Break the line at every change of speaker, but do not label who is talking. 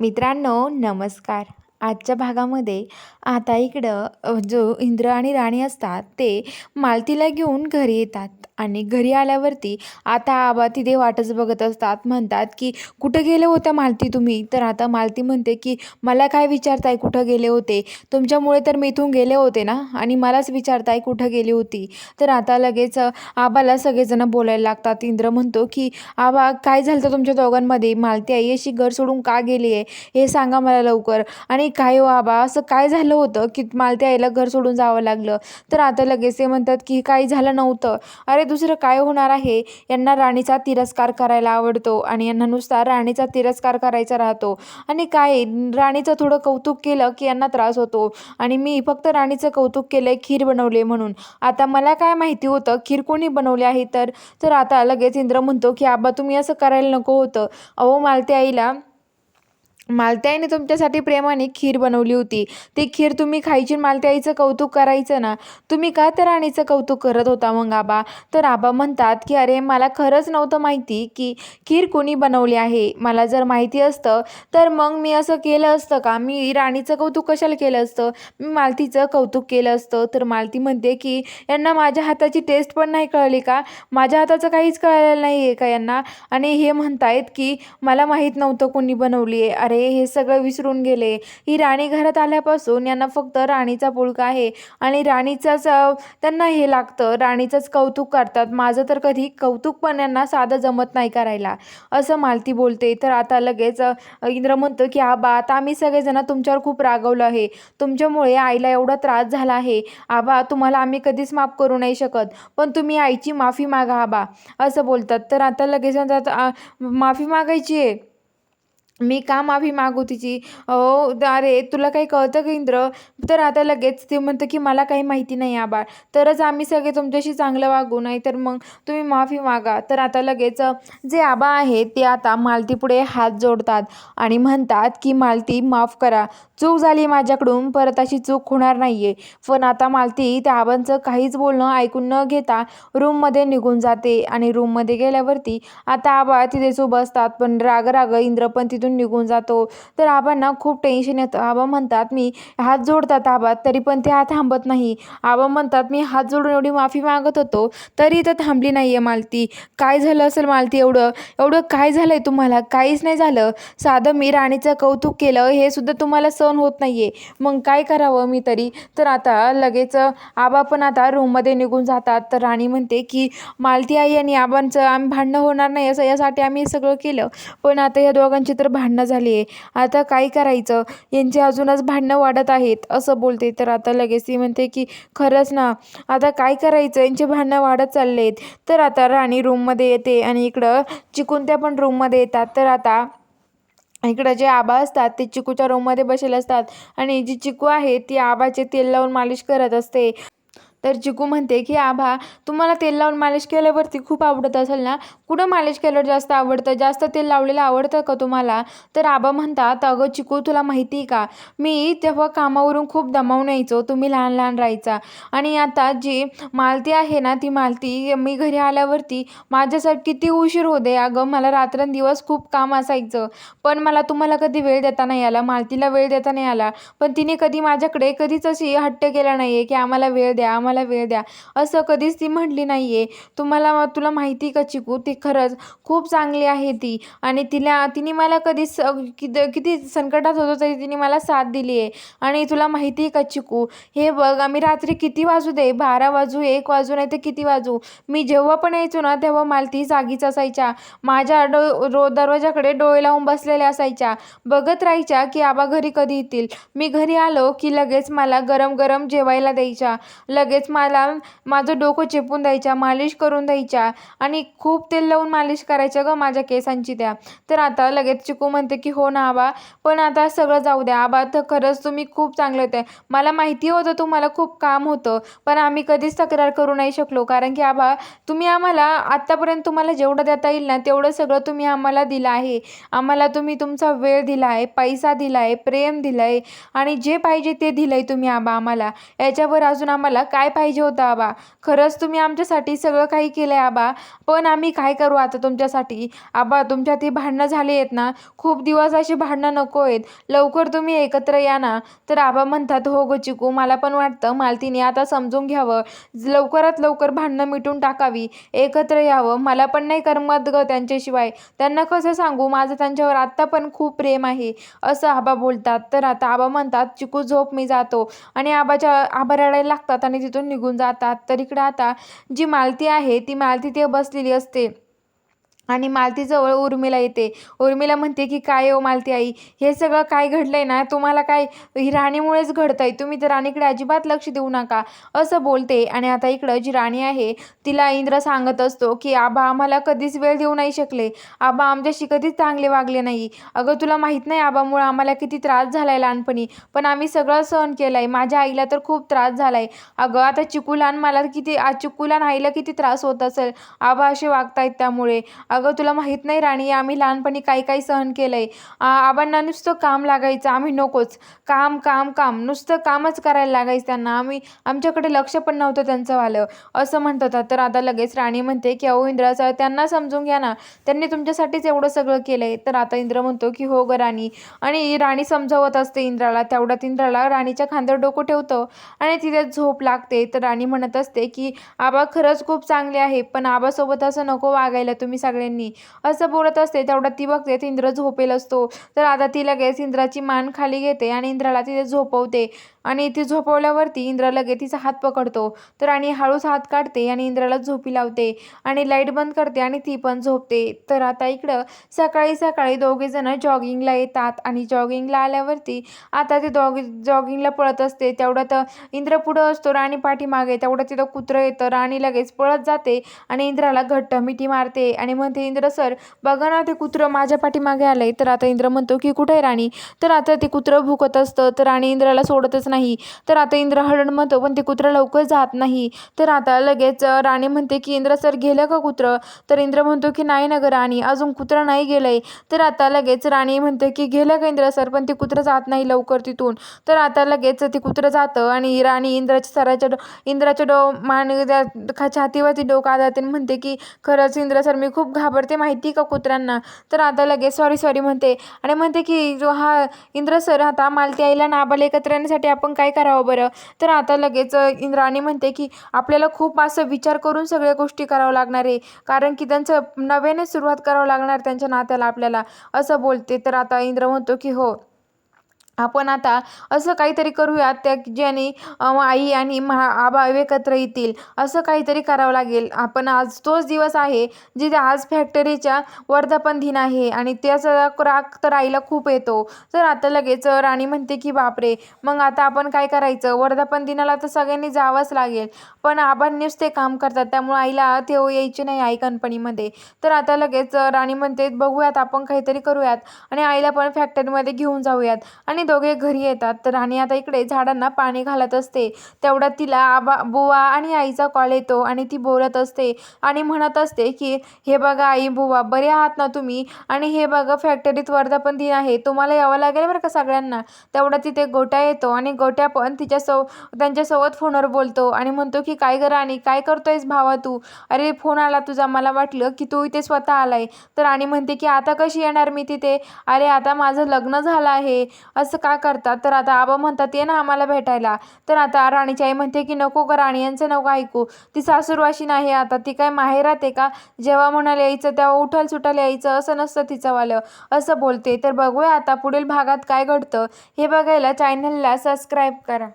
मित्रांनो नमस्कार. आजच्या भागामध्ये आता इकडं जो इंद्र आणि राणी असतात ते मालतीला घेऊन घरी येतात. आणि घरी आल्यावरती आता आबा तिथे वाटच बघत असतात. म्हणतात की कुठं गेले होत्या मालती तुम्ही? तर आता मालती म्हणते की मला काय विचारताय कुठं गेले होते? तुमच्यामुळे तर मी इथून गेले होते ना? आणि मलाच विचारताय कुठं गेली होती? तर आता लगेच आबाला सगळेजण बोलायला लागतात. इंद्र म्हणतो की आबा काय झालं होतं तुमच्या दोघांमध्ये? मालती आई अशी घर सोडून का गेली आहे हे सांगा मला लवकर. आणि काय हो आबा असं काय झालं होतं की मालती आईला घर सोडून जावं लागलं? तर आता लगेच ते म्हणतात की काही झालं नव्हतं. अरे दुसरं काय होणार आहे? यांना राणीचा तिरस्कार करायला आवडतो आणि यांना नुसता राणीचा तिरस्कार करायचा राहतो. आणि काय? राणीचं थोडं कौतुक केलं की यांना त्रास होतो. आणि मी फक्त राणीचं कौतुक केलं आहे खीर बनवले म्हणून. आता मला काय माहिती होतं? खीर कोणी बनवली आहे? तर तर आता लगेच इंद्र म्हणतो की आबा तुम्ही असं करायला नको होतं. अहो मालते आईला मालत्याईने तुमच्यासाठी प्रेमाने खीर बनवली होती. ती खीर तुम्ही खायची मालत्याईचं कौतुक करायचं ना? तुम्ही का तर राणीचं कौतुक करत होता मग आबा? तर आबा म्हणतात की अरे मला खरंच नव्हतं माहिती की खीर कोणी बनवली आहे. मला जर माहिती असतं तर मग मी असं केलं असतं का? मी राणीचं कौतुक कशाला केलं असतं? मी मालतीचं कौतुक केलं असतं. तर मालती म्हणते की यांना माझ्या हाताची टेस्ट पण नाही कळली का? माझ्या हाताचं काहीच कळलेलं नाही आहे का यांना? आणि हे म्हणतायत की मला माहीत नव्हतं कोणी बनवली आहे. अरे हे सगळं विसरून गेले. ही राणी घरात आल्यापासून यांना फक्त राणीचा पुळका आहे आणि राणीचाच त्यांना हे लागतं. राणीचंच कौतुक करतात. माझं तर कधी कौतुक पण यांना साधं जमत नाही करायला. असं मालती बोलते. तर आता लगेच इंद्र म्हणतो की आबा आता आम्ही सगळेजण तुमच्यावर खूप रागवलं आहे. तुमच्यामुळे आईला एवढा त्रास झाला आहे. आबा तुम्हाला आम्ही कधीच माफ करू नाही शकत. पण तुम्ही आईची माफी मागा आबा. असं बोलतात. तर आता लगेच माफी मागायची आहे. मी का माफी मागू तिची? ओ अरे तुला काही कळतं का इंद्र? तर आता लगेच ते म्हणतं की मला काही माहिती नाही आबा तरच आम्ही सगळे तुमच्याशी चांगलं वागू नाही तर मग तुम्ही माफी मागा. तर आता लगेच जे आबा आहे ते आता मालतीपुढे हात जोडतात आणि म्हणतात की मालती माफ करा. चूक झाली माझ्याकडून परत अशी चूक होणार नाही आहे पण आता मालती त्या आबांचं काहीच बोलणं ऐकून न घेता रूममध्ये निघून जाते आणि रूममध्ये गेल्यावरती आता आबा तिथेच उभं असतात. पण राग राग इंद्र पण तिथून निघून जातो. तर आबांना खूप टेन्शन येतं. आबा म्हणतात मी हात जोडतात आबा तरी पण ते हात थांबत नाही. आबा म्हणतात मी हात जोडून एवढी माफी मागत होतो तरी तर थांबली नाही आहे मालती. काय झालं असेल मालती एवढं? एवढं काय झालं आहे तुम्हाला? काहीच नाही झालं. साधं मी राणीचं कौतुक केलं हे सुद्धा तुम्हाला सहन होत नाही आहे मग काय करावं मी तरी? तर आता लगेच आबा पण आता रूममध्ये निघून जातात. तर राणी म्हणते की मालती आई आणि आबांचं आम्ही भांडणं होणार नाही असं यासाठी आम्ही सगळं केलं. पण आता या दोघांची तर भांडणं झाली आहे. आता काय करायचं? यांची अजूनच भांडणं वाढत आहेत असं बोलते. तर आता लगेच ती म्हणते की खरंच ना आता काय करायचं? यांची भांडणं वाढत चालले आहेत तर आता राणी रूममध्ये येते आणि इकडं चिकून त्या पण रूममध्ये येतात. तर आता इकडं जे आबा असतात ते चिकूच्या रूममध्ये बसलेले असतात. आणि जी चिकू आहे ती आबाचे तेल लावून मालिश करत असते. तर चिकू म्हणते की आभा तुम्हाला तेल लावून मालिश केल्यावरती खूप आवडत असेल ना? कुठं मालिश केल्यावर जास्त आवडतं? जास्त तेल लावलेलं आवडतं का तुम्हाला? तर आबा म्हणतात अगं चिकू तुला माहिती आहे का? मी तेव्हा कामावरून खूप दमावून यायचो. तुम्ही लहान लहान राहायचा. आणि आता जी मालती आहे ना ती मालती मी घरी आल्यावरती माझ्यासाठी किती उशीर होते अगं मला रात्रंदिवस खूप काम असायचं. पण मला तुम्हाला कधी वेळ देता नाही आला. मालतीला वेळ देता नाही आला. पण तिने कधी माझ्याकडे कधीच अशी हट्ट केला नाही आहे की आम्हाला वेळ द्या. आम्हाला वेळ द्या. असं कधीच ती म्हटली नाही आहे तुम्हाला तुला माहिती का चिकू? ती खरंच खूप चांगली आहे ती. आणि तिला तिने मला कधीच किती किती संकटात होतो तरी तिने मला साथ दिली आहे. आणि तुला माहिती आहे का चिकू? हे बघ आम्ही रात्री किती वाजू दे? बारा वाजू एक वाजू नाही तर किती वाजू? मी जेव्हा पण यायचो ना तेव्हा मला ती जागीच असायच्या. माझ्या डो रो दरवाजाकडे डोळे लावून बसलेल्या असायच्या. बघत राहायच्या की आबा घरी कधी येतील? मी घरी आलो की लगेच मला गरम गरम जेवायला द्यायच्या. लगेच मला माझं डोकं चेपून द्यायच्या मालिश करून द्यायच्या आणि खूप तेल लावून मालिश करायच्या ग माझ्या केसांची त्या. तर आता लगेच चिकू म्हणते की हो ना आबा पण आता सगळं जाऊ द्या. आबा तर खरंच तुम्ही खूप चांगले होते. मला माहिती होतं तुम्हाला खूप काम होतं पण आम्ही कधीच तक्रार करू नाही शकलो. कारण की आबा तुम्ही आम्हाला आत्तापर्यंत तुम्हाला जेवढं देता येईल ना तेवढं सगळं तुम्ही आम्हाला दिलं आहे. आम्हाला तुम्ही तुमचा वेळ दिला आहे पैसा दिला आहे प्रेम दिलं आहे आणि जे पाहिजे ते दिलं आहे तुम्ही आबा आम्हाला. याच्यावर अजून आम्हाला काय पाहिजे होतं आबा. खरंच तुम्ही आमच्यासाठी सगळं काही केलं आहे आबा. पण आम्ही काय करू आता तुमच्यासाठी? आबा तुमच्यात ही भांडणं झाली आहेत ना? खूप दिवस अशी भांडणं नको आहेत. लवकर तुम्ही एकत्र या ना. तर आबा म्हणतात हो गं चिकू मला पण वाटतं मालतीने आता समजून घ्यावं. लवकरात लवकर भांडणं मिटून टाकावी. एकत्र यावं. मला पण नाही करमत गं त्यांच्याशिवाय. त्यांना कसं सांगू? माझं त्यांच्यावर आत्ता पण खूप प्रेम आहे. असं आबा बोलतात. तर आता आबा म्हणतात चिकू झोप मी जातो. आणि आबाच्या आबा रडायला लागतात आणि तिथून निघून जातात. तर इकडं आता जी मालती आहे ती मालती ते बसलेली असते. आणि मालतीजवळ उर्मिला येते. उर्मिला म्हणते की काय हो मालती आई? हे सगळं काय घडलं आहे ना? तुम्हाला काय ही राणीमुळेच घडतंय? तुम्ही तर राणीकडे अजिबात लक्ष देऊ नका. असं बोलते आणि आता इकडं जी राणी आहे तिला इंद्र सांगत असतो की आबा आम्हाला कधीच वेळ देऊ नाही शकले. आबा आमच्याशी कधीच चांगले वागले नाही. अगं तुला माहीत नाही आबामुळं आम्हाला किती त्रास झाला आहे लहानपणी पण आम्ही सगळं सहन केलं आहे माझ्या आईला तर खूप त्रास झाला आहे अगं आता चिकूला मला किती आज आईला किती त्रास होत असेल? आबा असे वागतायत त्यामुळे. अगं तुला माहीत नाही राणी आम्ही लहानपणी काही काही सहन केलं आहे आबांना नुसतं काम लागायचं. आम्ही नकोच. काम काम काम. नुसतं कामच करायला लागायचं त्यांना. आम्ही आमच्याकडे लक्ष पण नव्हतं त्यांचं वालं. असं म्हणत होता तर आता लगेच राणी म्हणते की अहो इंद्राचं त्यांना समजून घ्या ना. त्यांनी तुमच्यासाठीच एवढं सगळं केलं आहे तर आता इंद्र म्हणतो की हो ग राणी. आणि राणी समजावत असते इंद्राला. तेवढ्यात इंद्राला राणीच्या खांद्यावर डोकं ठेवतं आणि तिथे झोप लागते. तर राणी म्हणत असते की आबा खरंच खूप चांगले आहे पण आबासोबत असं नको वागायला. तुम्ही सगळ्यांनी. असं बोलत असते तेवढ्यात ती बघते तर इंद्र झोपेल असतो. तर आता ती लगेच इंद्राची मान खाली घेते आणि इंद्राला तिथे झोपवते. आणि ती झोपवल्यावरती इंद्र लगेच तिचा हात पकडतो. तर आणि हळूच हात काढते आणि इंद्राला झोपी लावते. आणि लाइट बंद करते आणि ती पण झोपते. तर आता इकडं सकाळी सकाळी दोघेजणं जॉगिंगला येतात आणि जॉगिंगला आल्यावरती आता ते दोघे जॉगिंगला पळत असते. तेवढ्यात इंद्र पुढं असतो राणी पाठीमागे. तेवढं तिथं कुत्रं येतं राणी लगेच पळत जाते आणि इंद्राला घट्ट मिठी मारते आणि म्हणते इंद्र सर बघा ना ते कुत्रं माझ्या पाठीमागे आलंय. तर आता इंद्र म्हणतो की कुठे आहे राणी? तर आता ते कुत्रं भुकत असतं तर राणी इंद्राला सोडतच नाही. तर आता इंद्र हळण म्हणतो पण ते कुत्रं लवकर जात नाही. तर आता लगेच राणी म्हणते की इंद्र सर गेलं का कुत्रं? तर इंद्र म्हणतो की नाही ना गं राणी अजून कुत्रं नाही गेलंय. तर आता लगेच राणी म्हणते की गेलं का इंद्र सर? पण ते कुत्रं जात नाही लवकर तिथून. तर आता लगेच ते कुत्रं जातं आणि राणी इंद्राच्या सराच्या डो इंद्राच्या डो मान छातीवरती डोका जाते म्हणते की खरंच इंद्र सर मी खूप घाबरते माहिती का कुत्र्यांना? तर आता लगेच सॉरी सॉरी म्हणते. आणि म्हणते की जो हा इंद्र सर आता मालती आईला नाबाला एकत्र येण्यासाठी आपण काय करावं बरं? तर आता लगेच अ, इंद्राणी म्हणते की आपल्याला खूप असं विचार करून सगळ्या गोष्टी करावं लागणार आहे. कारण की त्यांचं नव्याने सुरुवात करावं लागणार त्यांच्या नात्याला आपल्याला. असं बोलते. तर आता इंद्र म्हणतो की हो आपण आता असं काहीतरी करूयात त्या ज्याने आई आणि महा आबा एकत्र येतील असं काहीतरी करावं लागेल. आपण आज तोच दिवस आहे जिथे आज फॅक्टरीच्या वर्धापन दिन आहे आणि त्याचा राग तर आईला खूप येतो. तर आता लगेच राणी म्हणते की बापरे मग आता आपण काय करायचं? वर्धापन दिनाला तर सगळ्यांनी जावंच लागेल. पण आबांनीच नुसते काम करतात त्यामुळे आईला ते यायचे नाही आई कंपनीमध्ये तर आता लगेच राणी म्हणते बघूयात आपण काहीतरी करूयात. आणि आईला पण फॅक्टरीमध्ये घेऊन जाऊयात. आणि दोघे घरी येतात. तर राणी आता इकडे झाडांना पाणी घालत असते. तेवढ्यात तिला आबा बुवा आणि आईचा कॉल येतो आणि ती बोलत असते आणि म्हणत असते की हे बघा आई बुवा बरे आहात ना तुम्ही? आणि हे बघा फॅक्टरीत वर्धापन दिन आहे. तुम्हाला यावं लागेल बरं का सगळ्यांना? तेवढा तिथे गोट्या येतो आणि गोट्या पण तिच्या सो त्यांच्यासोबत फोनवर बोलतो आणि म्हणतो की काय ग राणी काय करतोयस भावा तू? अरे फोन आला तुझा. मला वाटलं की तू इथे स्वतः आलाय. तर राणी म्हणते की आता कशी येणार मी तिथे? अरे आता माझं लग्न झालं आहे. असं असं का करतात? तर आता आबा म्हणतात ये ना आम्हाला भेटायला. तर आता राणीची आई म्हणते की नको का राणी यांचं नको ऐकू. ती सासूरवाशी नाही आता. ती काय माहेरात आहे का? जेव्हा म्हणाले यायचं तेव्हा उठल सुटल यायचं. असं नसतं तिचंवालं. असं बोलते. तर बघूया आता पुढील भागात काय घडतं. हे बघायला चॅनलला सबस्क्राईब करा.